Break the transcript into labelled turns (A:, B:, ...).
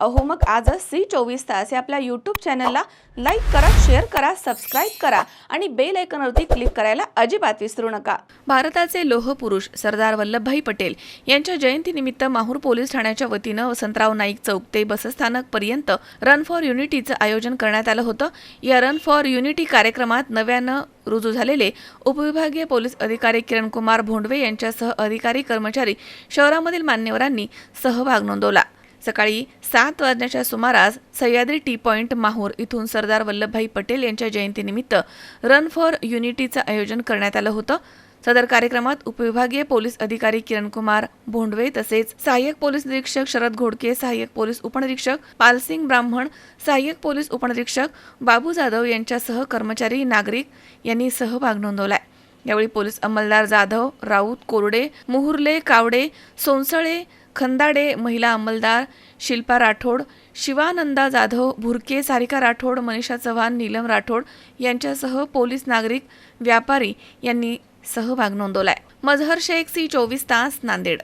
A: अहो मग आजच सी चोवीस तास या आपल्या यूट्यूब चॅनलला लाईक करा शेअर करा सबस्क्राईब करा आणि बेल आयकॉनवरती क्लिक करायला अजिबात विसरू नका. भारताचे लोहपुरुष सरदार वल्लभभाई पटेल यांच्या जयंतीनिमित्त माहूर पोलीस ठाण्याच्या वतीनं वसंतराव नाईक चौक ते बसस्थानक पर्यंत रन फॉर युनिटीचं आयोजन करण्यात आलं होतं. या रन फॉर युनिटी कार्यक्रमात नव्यानं रुजू झालेले उपविभागीय पोलीस अधिकारी किरणकुमार भोंडवे यांच्यासह अधिकारी कर्मचारी शहरामधील मान्यवरांनी सहभाग नोंदवला. सकाळी सात वाजण्याच्या सुमारास सह्याद्री टी पॉईंट माहूर इथून सरदार वल्लभभाई पटेल यांच्या जयंतीनिमित्त रन फॉर युनिटीचं आयोजन करण्यात आलं होतं. सदर कार्यक्रमात उपविभागीय पोलीस अधिकारी किरणकुमार भोंडवे तसेच सहाय्यक पोलीस निरीक्षक शरद घोडके सहाय्यक पोलीस उपनिरीक्षक पालसिंग ब्राह्मण सहाय्यक पोलीस उपनिरीक्षक बाबू जाधव यांच्यासह कर्मचारी नागरिक यांनी सहभाग नोंदवलाय. यावेळी पोलीस अंमलदार जाधव राऊत कोरडे मुहुर्ले कावडे सोनसळे खंदाडे महिला अंमलदार शिल्पा राठोड शिवानंदा जाधव भुरके सारिका राठोड मनीषा चव्हाण नीलम राठोड यांच्यासह पोलीस नागरिक व्यापारी यांनी सहभाग नोंदवलाय. मजहर शेख सी चोवीस तास नांदेड.